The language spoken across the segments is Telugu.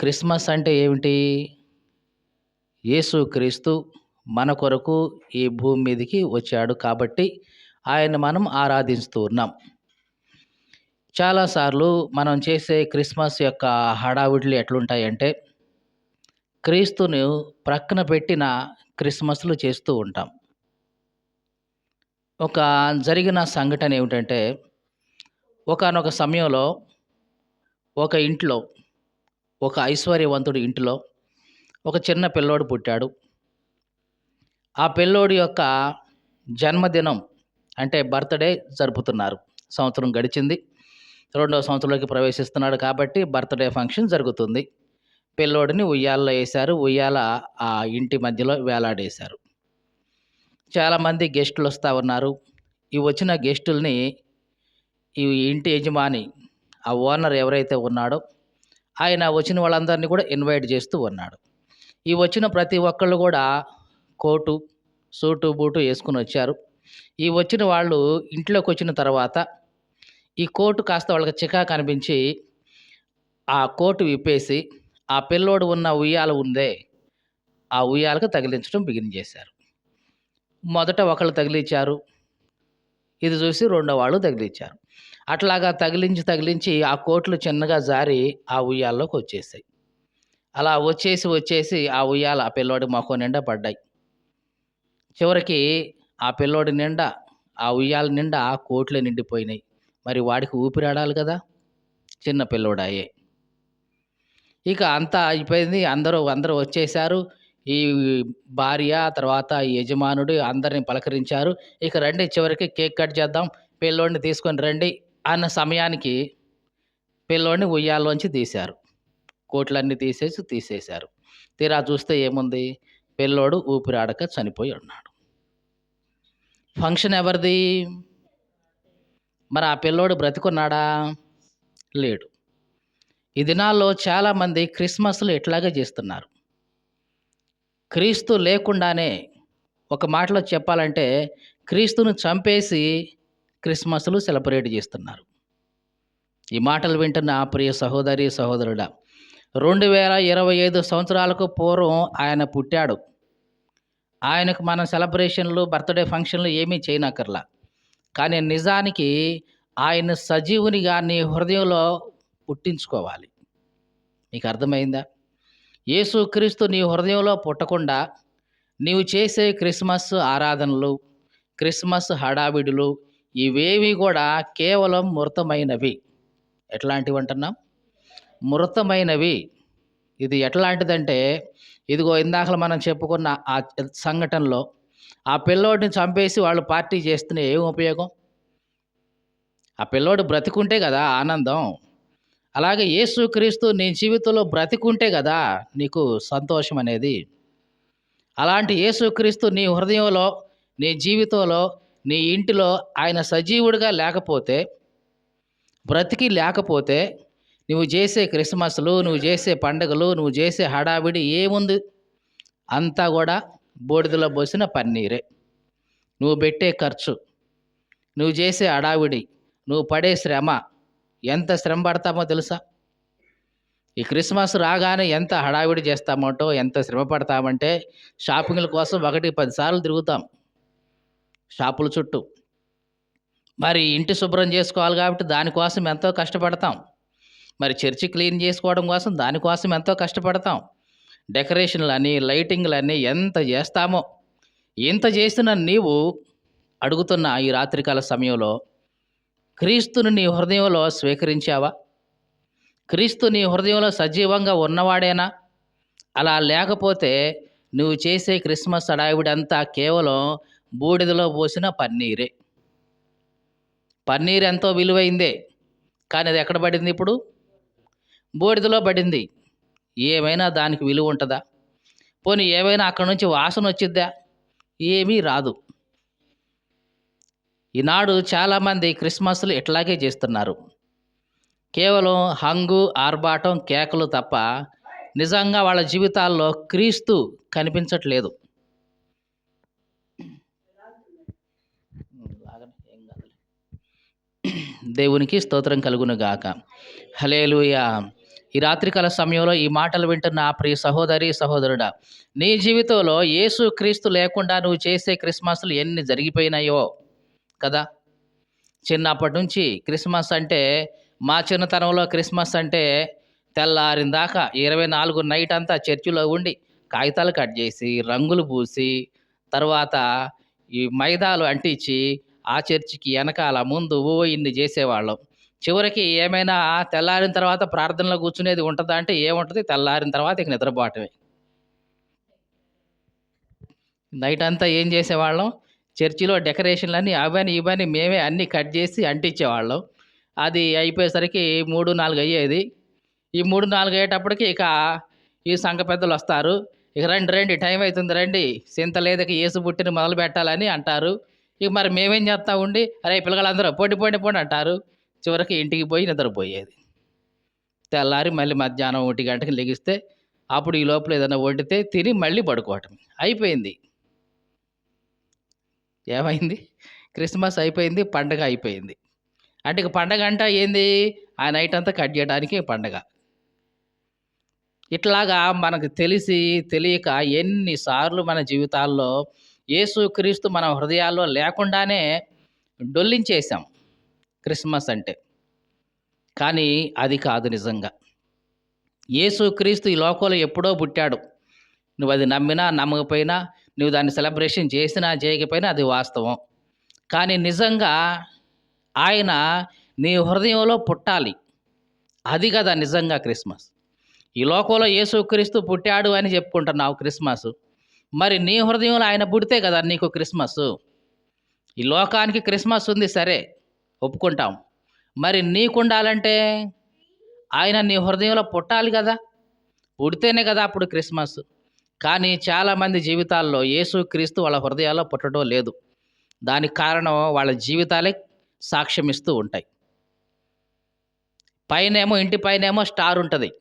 క్రిస్మస్ అంటే ఏమిటి? యేసు క్రీస్తు మన కొరకు ఈ భూమి మీదకి వచ్చాడు కాబట్టి ఆయన మనం ఆరాధిస్తూ ఉన్నాం. చాలాసార్లు మనం చేసే క్రిస్మస్ యొక్క హడావిడులు ఎట్లుంటాయంటే క్రీస్తును ప్రక్కన పెట్టిన క్రిస్మస్లు చేస్తూ ఉంటాం. ఒక జరిగిన సంఘటన ఏమిటంటే ఒకానొక సమయంలో ఒక ఇంట్లో ఒక ఐశ్వర్యవంతుడి ఇంటిలో ఒక చిన్న పిల్లోడు పుట్టాడు. ఆ పిల్లోడి యొక్క జన్మదినం అంటే బర్త్డే జరుపుతున్నారు. సంవత్సరం గడిచింది. రెండవ సంవత్సరంలోకి ప్రవేశిస్తున్నాడు కాబట్టి బర్త్డే ఫంక్షన్ జరుగుతుంది. పిల్లోడిని ఉయ్యాలలో వేశారు. ఉయ్యాల ఆ ఇంటి మధ్యలో వేలాడేశారు. చాలామంది గెస్టులు వస్తూ ఉన్నారు. ఈ వచ్చిన గెస్టుల్ని ఈ ఇంటి యజమాని ఆ ఓనర్ ఎవరైతే ఉన్నాడో ఆయన వచ్చిన వాళ్ళందరినీ కూడా ఇన్వైట్ చేస్తూ ఉన్నాడు. ఈ వచ్చిన ప్రతి ఒక్కళ్ళు కూడా కోటు సూటు బూటు వేసుకుని వచ్చారు. ఈ వచ్చిన వాళ్ళు ఇంట్లోకి వచ్చిన తర్వాత ఈ కోటు కాస్త వాళ్ళకి చికా కనిపించి ఆ కోటు విప్పేసి ఆ పిల్లోడు ఉన్న ఉయ్యాల ఉందే. ఆ ఉయ్యాలకు తగిలించడం బిగిన్ చేశారు. మొదట ఒకళ్ళు తగిలించారు ఇది చూసి రెండో వాళ్ళు తగిలించారు అట్లాగా తగిలించి తగిలించి ఆ కోట్లు చిన్నగా జారి ఆ ఉయ్యాల్లోకి వచ్చేసాయి. అలా వచ్చేసి వచ్చేసి ఆ ఉయ్యాల ఆ పిల్లోడి మొఖం నిండా పడ్డాయి. చివరికి ఆ పిల్లోడి నిండా ఆ ఉయ్యాల నిండా ఆ కోట్లు నిండిపోయినాయి. మరి వాడికి ఊపిరాడాలి కదా? చిన్న పిల్లోడాయే. ఇక అంతా అయిపోయింది. అందరూ అందరూ వచ్చేసారు ఈ భార్య తర్వాత ఈ యజమానుడు అందరిని పలకరించారు. ఇక రండి చివరికి కేక్ కట్ చేద్దాం. పిల్లోడిని తీసుకొని రండి. అన్న సమయానికి పిల్లోడిని ఉయ్యాల్లోంచి తీశారు. కోట్లన్నీ తీసేసి తీసేశారు. తీరా చూస్తే ఏముంది? పిల్లోడు ఊపిరాడక చనిపోయి ఉన్నాడు. ఫంక్షన్ ఎవరిది? మరి ఆ పిల్లోడు బ్రతికున్నాడా? లేడు. ఈ దినాల్లో చాలామంది క్రిస్మస్లు ఇట్లాగే చేస్తున్నారు. క్రీస్తు లేకుండానే ఒక మాటలో చెప్పాలంటే క్రీస్తును చంపేసి క్రిస్మస్లు సెలబ్రేట్ చేస్తున్నారు. ఈ మాటలు వింటున్న ఆ ప్రియ సహోదరి సహోదరుడా రెండు వేల ఇరవై ఐదు సంవత్సరాలకు పూర్వం ఆయన పుట్టాడు. ఆయనకు మన సెలబ్రేషన్లు బర్త్డే ఫంక్షన్లు ఏమీ చేయనక్కర్లా. కానీ నిజానికి ఆయన సజీవునిగా నీ హృదయంలో పుట్టించుకోవాలి. నీకు అర్థమైందా? యేసుక్రీస్తు నీ హృదయంలో పుట్టకుండా నీవు చేసే క్రిస్మస్ ఆరాధనలు క్రిస్మస్ హడావిడులు ఇవేవి కూడా కేవలం మృతమైనవి. ఎట్లాంటివి అంటున్నాం మృతమైనవి. ఇది ఎట్లాంటిదంటే ఇదిగో ఇందాకలు మనం చెప్పుకున్న ఆ సంఘటనలో ఆ పిల్లోడిని చంపేసి వాళ్ళు పార్టీ చేస్తున్న ఏం ఉపయోగం? ఆ పిల్లోడు బ్రతికుంటే కదా ఆనందం. అలాగే యేసుక్రీస్తు నీ జీవితంలో బ్రతికుంటే కదా నీకు సంతోషం అనేది అలాంటి యేసుక్రీస్తు నీ హృదయంలో నీ జీవితంలో నీ ఇంటిలో ఆయన సజీవుడిగా లేకపోతే బ్రతికి లేకపోతే నువ్వు చేసే క్రిస్మస్లు నువ్వు చేసే పండుగలు నువ్వు చేసే హడావిడి ఏముంది? అంతా కూడా బూడిదలో పోసిన పన్నీరే. నువ్వు పెట్టే ఖర్చు నువ్వు చేసే హడావిడి నువ్వు పడే శ్రమ ఎంత శ్రమ పడతామో తెలుసా? ఈ క్రిస్మస్ రాగానే ఎంత హడావిడి చేస్తామంటో ఎంత శ్రమ పడతామంటే షాపింగ్ల కోసం ఒకటి పదిసార్లు తిరుగుతాం. షాపుల చుట్టూ. మరి ఇంటి శుభ్రం చేసుకోవాలి కాబట్టి దానికోసం ఎంతో కష్టపడతాం. మరి చర్చి క్లీన్ చేసుకోవడం కోసం దానికోసం ఎంతో కష్టపడతాం. డెకరేషన్లు అని లైటింగ్లు అని ఎంత చేస్తామో ఇంత చేసిన నీవు అడుగుతున్న ఈ రాత్రికాల సమయంలో క్రీస్తుని నీ హృదయంలో స్వీకరించావా? క్రీస్తు నీ హృదయంలో సజీవంగా ఉన్నవాడేనా? అలా లేకపోతే నువ్వు చేసే క్రిస్మస్ అడావిడంతా కేవలం బూడిదలో పోసిన పన్నీరే. పన్నీర్ ఎంతో విలువైందే కానీ అది ఎక్కడ పడింది ఇప్పుడు? బూడిదలో పడింది. ఏమైనా దానికి విలువ ఉంటుందా? పోనీ ఏమైనా అక్కడ నుంచి వాసన వచ్చిద్దా? ఏమీ రాదు. ఈనాడు చాలామంది క్రిస్మస్లు ఇట్లాగే చేస్తున్నారు. కేవలం హంగు ఆర్భాటం కేకలు తప్ప నిజంగా వాళ్ళ జీవితాల్లో క్రీస్తు కనిపించట్లేదు. దేవునికి స్తోత్రం కలుగునుగాక హలేలుయ ఈ రాత్రికాల సమయంలో ఈ మాటలు వింటున్న ఆ ప్రియ సహోదరి సహోదరుడా నీ జీవితంలో యేసు క్రీస్తు లేకుండా నువ్వు చేసే క్రిస్మస్లు ఎన్ని జరిగిపోయినాయో కదా? చిన్నప్పటి నుంచి క్రిస్మస్ అంటే మా చిన్నతనంలో క్రిస్మస్ అంటే తెల్లారిన దాకా ఇరవై నాలుగు నైట్ అంతా చర్చిలో ఉండి కాగితాలు కట్ చేసి రంగులు పూసి తర్వాత ఈ మైదాలు అంటించి ఆ చర్చికి వెనకాల ముందు ఓ ఇన్ని చేసేవాళ్ళం. చివరికి ఏమైనా తెల్లారిన తర్వాత ప్రార్థనలో కూర్చునేది ఉంటుందా అంటే ఏముంటుంది? తెల్లారిన తర్వాత ఇక నిద్రపోవటమే. నైట్ అంతా ఏం చేసేవాళ్ళం? చర్చిలో డెకరేషన్లన్నీ అవని ఇవని మేమే అన్నీ కట్ చేసి అంటించేవాళ్ళం. అది అయిపోయేసరికి మూడు నాలుగు అయ్యేది. ఈ మూడు నాలుగు అయ్యేటప్పటికి ఇక ఈ సంఘ పెద్దలు వస్తారు. ఇక రండి రండి టైం అవుతుంది రండి. సింత లేదక ఏసు పుట్టిన మొదలు పెట్టాలని అంటారు. ఇక మరి మేమేం చేస్తా ఉండి అరే పిల్లగాళ్ళందరూ పోటీ పోండి పోండి అంటారు. చివరికి ఇంటికి పోయి నిద్రపోయేది. తెల్లారి మళ్ళీ మధ్యాహ్నం ఒంటి గంటకి లెగిస్తే అప్పుడు ఈ లోపల ఏదైనా వండితే తిని మళ్ళీ పడుకోవటం. అయిపోయింది. ఏమైంది? క్రిస్మస్ అయిపోయింది పండగ అయిపోయింది. అంటే ఇక పండగ అంటే ఏంది? ఆ నైట్ అంతా కట్ చేయడానికి పండగ. ఇట్లాగా మనకు తెలిసి తెలియక ఎన్నిసార్లు మన జీవితాల్లో యేసుక్రీస్తు మన హృదయాల్లో లేకుండానే డొల్లించేసాం క్రిస్మస్ అంటే. కానీ అది కాదు నిజంగా. యేసుక్రీస్తు ఈ లోకంలో ఎప్పుడో పుట్టాడు. నువ్వు అది నమ్మినా నమ్మకపోయినా నువ్వు దాన్ని సెలబ్రేషన్ చేసినా చేయకపోయినా అది వాస్తవం. కానీ నిజంగా ఆయన నీ హృదయంలో పుట్టాలి. అది కదా నిజంగా క్రిస్మస్. ఈ లోకంలో యేసుక్రీస్తు పుట్టాడు అని చెప్పుకుంటున్నావు క్రిస్మస్. మరి నీ హృదయంలో ఆయన పుడితే కదా నీకు క్రిస్మస్? ఈ లోకానికి క్రిస్మస్ ఉంది సరే ఒప్పుకుంటాం. మరి నీకు ఉండాలంటే ఆయన నీ హృదయంలో పుట్టాలి కదా. పుడితేనే కదా అప్పుడు క్రిస్మస్. కానీ చాలామంది జీవితాల్లో యేసుక్రీస్తు వాళ్ళ హృదయాల్లో పుట్టడం లేదు. దానికి కారణం వాళ్ళ జీవితాలే సాక్ష్యం ఇస్తూ ఉంటాయి. పైనేమో ఇంటి పైనేమో స్టార్ ఉంటుంది.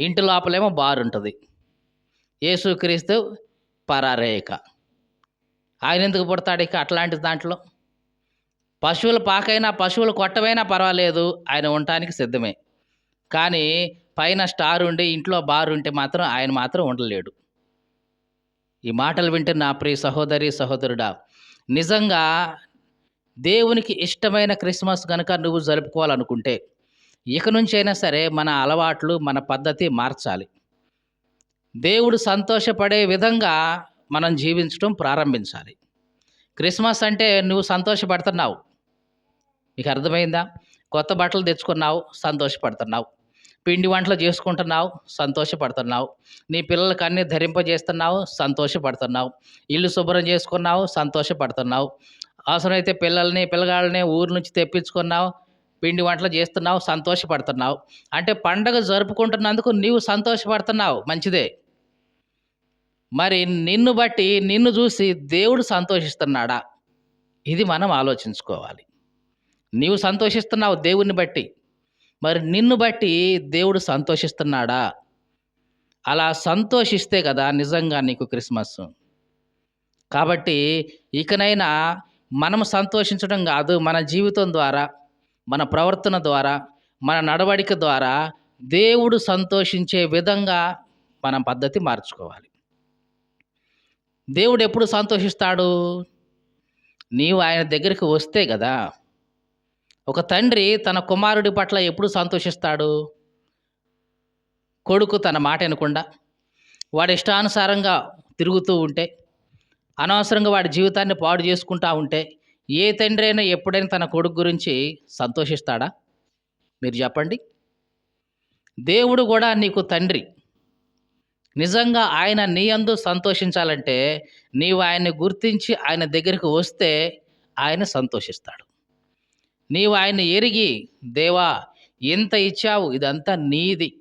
ఇంటి లోపలేమో బార్ ఉంటుంది. యేసుక్రీస్తు పరారేఖ. ఆయన ఎందుకు పుడతాడు ఇక అట్లాంటి దాంట్లో? పశువుల పాకైనా పశువులు కొట్టవైనా పర్వాలేదు ఆయన ఉండటానికి సిద్ధమే. కానీ పైన స్టార్ ఉండి ఇంట్లో బార్ ఉంటే మాత్రం ఆయన మాత్రం ఉండలేడు. ఈ మాటలు వింటే నా ప్రియ సహోదరి సహోదరుడా నిజంగా దేవునికి ఇష్టమైన క్రిస్మస్ కనుక నువ్వు జరుపుకోవాలనుకుంటే ఇక నుంచైనా సరే మన అలవాట్లు మన పద్ధతి మార్చాలి. దేవుడు సంతోషపడే విధంగా మనం జీవించడం ప్రారంభించాలి. క్రిస్మస్ అంటే నువ్వు సంతోషపడుతున్నావు. నీకు అర్థమైందా? కొత్త బట్టలు తెచ్చుకున్నావు సంతోషపడుతున్నావు. పిండి వంటలు చేసుకుంటున్నావు సంతోషపడుతున్నావు. నీ పిల్లలకి అన్ని ధరింపజేస్తున్నావు సంతోషపడుతున్నావు. ఇల్లు శుభ్రం చేసుకున్నావు సంతోషపడుతున్నావు. అవసరమైతే పిల్లల్ని పిల్లగాళ్ళని ఊరి నుంచి తెప్పించుకున్నావు పిండి వంటలు చేస్తున్నావు సంతోషపడుతున్నావు. అంటే పండగ జరుపుకుంటున్నందుకు నీవు సంతోషపడుతున్నావు మంచిదే. మరి నిన్ను బట్టి నిన్ను చూసి దేవుడు సంతోషిస్తున్నాడా? ఇది మనం ఆలోచించుకోవాలి. నీవు సంతోషిస్తున్నావు దేవుణ్ణి బట్టి. మరి నిన్ను బట్టి దేవుడు సంతోషిస్తున్నాడా? అలా సంతోషిస్తే కదా నిజంగా నీకు క్రిస్మస్. కాబట్టి ఇకనైనా మనం సంతోషించడం కాదు మన జీవితం ద్వారా మన ప్రవర్తన ద్వారా మన నడవడిక ద్వారా దేవుడు సంతోషించే విధంగా మన పద్ధతి మార్చుకోవాలి. దేవుడు ఎప్పుడు సంతోషిస్తాడు? నీవు ఆయన దగ్గరికి వస్తే కదా. ఒక తండ్రి తన కుమారుడి పట్ల ఎప్పుడు సంతోషిస్తాడు? కొడుకు తన మాట వినకుండా వాడి ఇష్టానుసారంగా తిరుగుతూ ఉంటే అనవసరంగా వాడి జీవితాన్ని పాడు చేసుకుంటా ఉంటే ఏ తండ్రి అయినా ఎప్పుడైనా తన కొడుకు గురించి సంతోషిస్తాడా? మీరు చెప్పండి. దేవుడు కూడా నీకు తండ్రి. నిజంగా ఆయన నీ అందు సంతోషించాలంటే నీవు ఆయన్ని గుర్తించి ఆయన దగ్గరికి వస్తే ఆయన సంతోషిస్తాడు. నీవు ఆయన ఎరిగి దేవా ఎంత ఇచ్చావు? ఇదంతా నీది.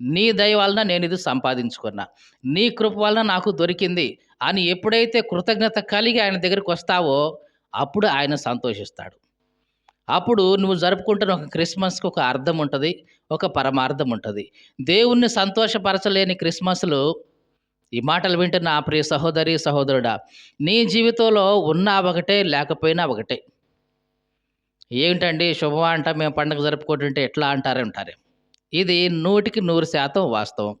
నీ దయ వలన నేను ఇది సంపాదించుకున్నా. నీ కృప వలన నాకు దొరికింది. అని ఎప్పుడైతే కృతజ్ఞత కలిగి ఆయన దగ్గరికి వస్తావో అప్పుడు ఆయన సంతోషిస్తాడు. అప్పుడు నువ్వు జరుపుకుంటున్న ఒక క్రిస్మస్కి ఒక అర్థం ఉంటుంది ఒక పరమార్థం ఉంటుంది. దేవుణ్ణి సంతోషపరచలేని క్రిస్మస్లు ఈ మాటలు వింటున్న ఆ ప్రియ సహోదరి సహోదరుడా నీ జీవితంలో ఉన్నా ఒకటే లేకపోయినా ఒకటే. ఏంటండి శుభమా అంట మేము పండుగ జరుపుకుంటుంటే ఎట్లా అంటారే ఉంటారే. ఇది నూటికి నూరు శాతం వాస్తవం.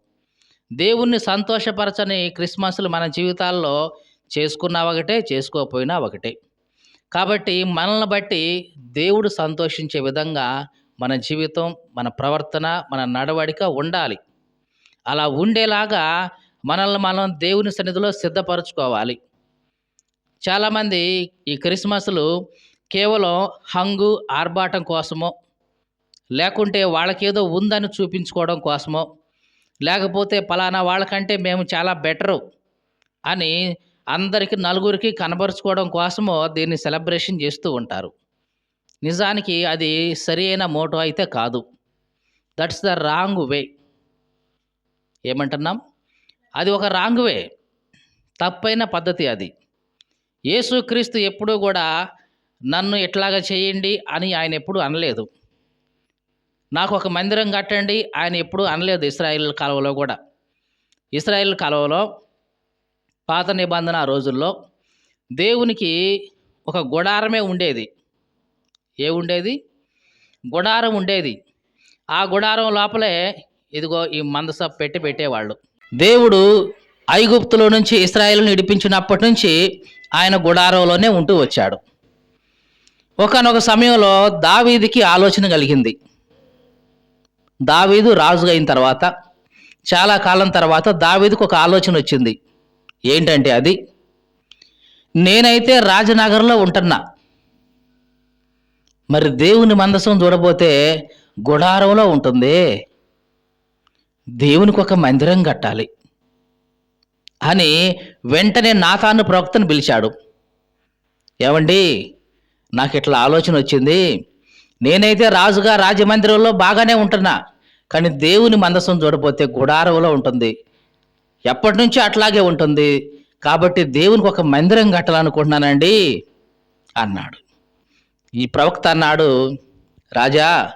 దేవుణ్ణి సంతోషపరచని క్రిస్మస్లు మన జీవితాల్లో చేసుకున్నా ఒకటే చేసుకోకపోయినా ఒకటే. కాబట్టి మనల్ని బట్టి దేవుడు సంతోషించే విధంగా మన జీవితం మన ప్రవర్తన మన నడవడిక ఉండాలి. అలా ఉండేలాగా మనల్ని మనం దేవుని సన్నిధిలో సిద్ధపరచుకోవాలి. చాలామంది ఈ క్రిస్మస్లు కేవలం హంగు ఆర్భాటం కోసమో లేకుంటే వాళ్ళకేదో ఉందని చూపించుకోవడం కోసమో లేకపోతే పలానా వాళ్ళకంటే మేము చాలా బెటరు అని అందరికీ నలుగురికి కనబరుచుకోవడం కోసమో దీన్ని సెలబ్రేషన్ చేస్తూ ఉంటారు. నిజానికి అది సరి అయిన మోటో అయితే కాదు. దట్స్ ద రాంగ్ వే ఏమంటున్నాం? అది ఒక రాంగ్ వే తప్పైన పద్ధతి అది. యేసుక్రీస్తు ఎప్పుడూ కూడా నన్ను ఎట్లాగా చేయండి అని ఆయన ఎప్పుడూ అనలేదు. నాకు ఒక మందిరం కట్టండి ఆయన ఎప్పుడూ అనలేదు ఇస్రాయిల్ కాలువలో కూడా. ఇస్రాయిల్ కాలువలో పాత నిబంధన రోజుల్లో దేవునికి ఒక గుడారమే ఉండేది. ఏ ఉండేది? గుడారం ఉండేది. ఆ గుడారం లోపలే ఇదిగో ఈ మందస పెట్టి పెట్టేవాళ్ళు. దేవుడు ఐగుప్తులో నుంచి ఇస్రాయేల్ని ఇడిపించినప్పటి నుంచి ఆయన గుడారంలోనే ఉంటూ వచ్చాడు. ఒకనొక సమయంలో దావీదికి ఆలోచన కలిగింది. దావీదు రాజు అయిన తర్వాత చాలా కాలం తర్వాత దావీదుకు ఒక ఆలోచన వచ్చింది. ఏంటంటే అది? నేనైతే రాజనగర్లో ఉంటున్నా. మరి దేవుని మందసం చూడబోతే గుడారంలో ఉంటుంది. దేవునికి ఒక మందిరం కట్టాలి. అని వెంటనే నాతాను ప్రవక్తను పిలిచాడు. ఏమండి నాకు ఇట్లా ఆలోచన వచ్చింది. నేనైతే రాజుగా రాజమందిరంలో బాగానే ఉంటున్నా. కానీ దేవుని మందసం చూడపోతే గుడారంలో ఉంటుంది. ఎప్పటి నుంచో అట్లాగే ఉంటుంది. కాబట్టి దేవునికి ఒక మందిరం కట్టాలనుకుంటున్నానండి అన్నాడు. ఈ ప్రవక్త అన్నాడు రాజా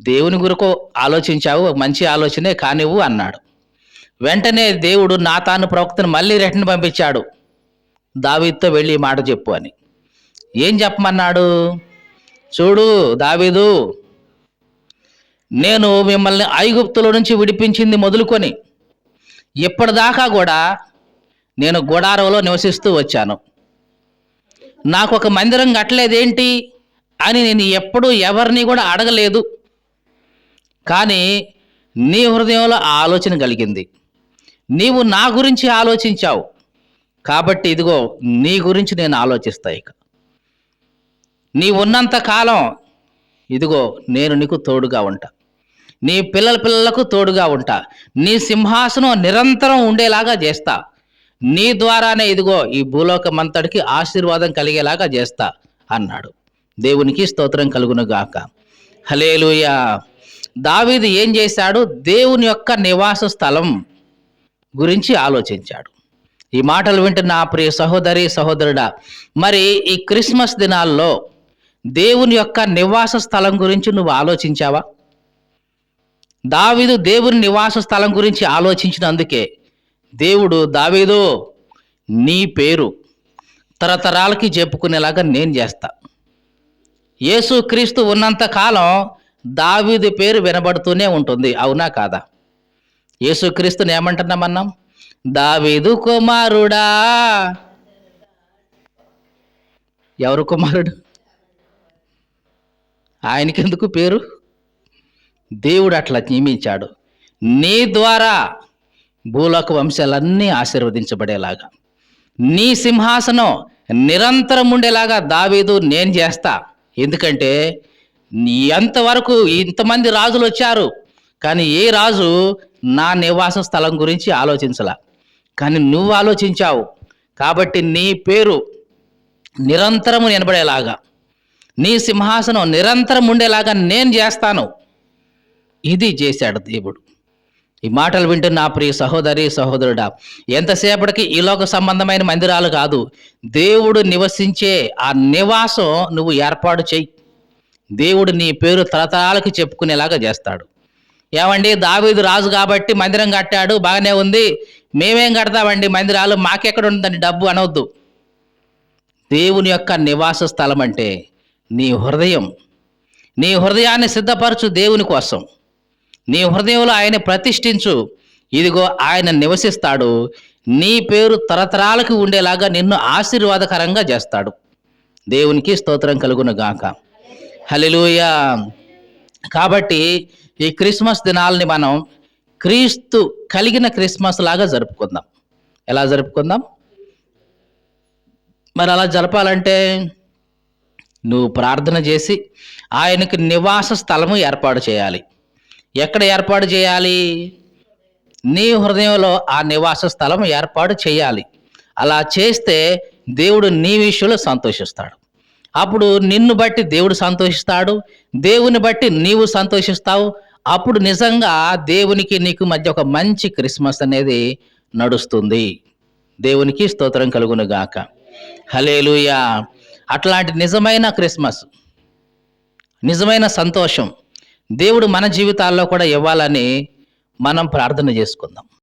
దేవుని గురకు ఆలోచించావు ఒక మంచి ఆలోచనే కానివ్వు అన్నాడు. వెంటనే దేవుడు నాతాను ప్రవక్తను మళ్ళీ రిటర్న్ పంపించాడు. దావీద్తో వెళ్ళి మాట చెప్పు అని. ఏం చెప్పమన్నాడు? చూడు దావీదు నేను మిమ్మల్ని ఐగుప్తుల నుంచి విడిపించింది మొదలుకొని ఇప్పటిదాకా కూడా నేను గుడారంలో నివసిస్తూ వచ్చాను. నాకు ఒక మందిరం కట్టలేదేంటి అని నేను ఎప్పుడూ ఎవరిని కూడా అడగలేదు. కానీ నీ హృదయంలో ఆ ఆలోచన కలిగింది. నీవు నా గురించి ఆలోచించావు. కాబట్టి ఇదిగో నీ గురించి నేను ఆలోచిస్తా ఇక. నీ ఉన్నంత కాలం ఇదిగో నేను నీకు తోడుగా ఉంటా. నీ పిల్లల పిల్లలకు తోడుగా ఉంటా. నీ సింహాసనం నిరంతరం ఉండేలాగా చేస్తా. నీ ద్వారానే ఇదిగో ఈ భూలోకమంతటికి ఆశీర్వాదం కలిగేలాగా చేస్తా అన్నాడు. దేవునికి స్తోత్రం కలుగును గాక హలేలుయా దావీదు ఏం చేశాడు? దేవుని యొక్క నివాస స్థలం గురించి ఆలోచించాడు. ఈ మాటలు వింటున్న నా ప్రియ సహోదరి సహోదరుడా మరి ఈ క్రిస్మస్ దినాల్లో దేవుని యొక్క నివాస స్థలం గురించి నువ్వు ఆలోచించావా? దావీదు దేవుని నివాస స్థలం గురించి ఆలోచించినందుకే దేవుడు దావీదు నీ పేరు తరతరాలకి చెప్పుకునేలాగా నేను చేస్తా. యేసు క్రీస్తు ఉన్నంత కాలం దావీదు పేరు వినబడుతూనే ఉంటుంది. అవునా కాదా? యేసుక్రీస్తుని ఏమంటున్నామన్నాం దావీదు కుమారుడా. ఎవరు కుమారుడు? ఆయనకెందుకు పేరు? దేవుడు అట్లా నియమించాడు. నీ ద్వారా భూలోక వంశాలన్నీ ఆశీర్వదించబడేలాగా. నీ సింహాసనం నిరంతరం ఉండేలాగా దావీదు నేను చేస్తా. ఎందుకంటే నీ ఎంతవరకు ఇంతమంది రాజులు వచ్చారు. కానీ ఏ రాజు నా నివాస స్థలం గురించి ఆలోచించలా. కానీ నువ్వు ఆలోచించావు. కాబట్టి నీ పేరు నిరంతరము నిలబడేలాగా. నీ సింహాసనం నిరంతరం ఉండేలాగా నేను చేస్తాను. ఇది చేశాడు దేవుడు. ఈ మాటలు వింటున్న నా ప్రియ సహోదరి సహోదరుడా ఎంతసేపటికి ఈ లోక సంబంధమైన మందిరాలు కాదు దేవుడు నివసించే ఆ నివాసం నువ్వు ఏర్పాటు చేయి దేవుడు నీ పేరు తరతరాలకు చెప్పుకునేలాగా చేస్తాడు. ఏమండి దావీదు రాజు కాబట్టి మందిరం కట్టాడు బాగానే ఉంది మేమేం కడతామండి మందిరాలు మాకెక్కడ ఉంటుందండి డబ్బు అనవద్దు దేవుని యొక్క నివాస స్థలం అంటే నీ హృదయం. నీ హృదయాన్ని సిద్ధపరచు దేవుని కోసం. నీ హృదయంలో ఆయన ప్రతిష్ఠించు. ఇదిగో ఆయన నివసిస్తాడు. నీ పేరు తరతరాలకు ఉండేలాగా నిన్ను ఆశీర్వాదకరంగా చేస్తాడు. దేవునికి స్తోత్రం కలుగును గాక హల్లెలూయా. కాబట్టి ఈ క్రిస్మస్ దినాల్ని మనం క్రీస్తు కలిగిన క్రిస్మస్ లాగా జరుపుకుందాం. ఎలా జరుపుకుందాం? మరి అలా జరపాలంటే నువ్వు ప్రార్థన చేసి ఆయనకు నివాస స్థలము ఏర్పాటు చేయాలి. ఎక్కడ ఏర్పాటు చేయాలి? నీ హృదయంలో ఆ నివాస స్థలం ఏర్పాటు చేయాలి. అలా చేస్తే దేవుడు నీ విషయంలో సంతోషిస్తాడు. అప్పుడు నిన్ను బట్టి దేవుడు సంతోషిస్తాడు. దేవుని బట్టి నీవు సంతోషిస్తావు. అప్పుడు నిజంగా దేవునికి నీకు మధ్య ఒక మంచి క్రిస్మస్ అనేది నడుస్తుంది. దేవునికి స్తోత్రం కలుగును గాక హలేలుయా అట్లాంటి నిజమైన క్రిస్మస్ నిజమైన సంతోషం దేవుడు మన జీవితాల్లో కూడా ఇవ్వాలని మనం ప్రార్థన చేసుకుందాం.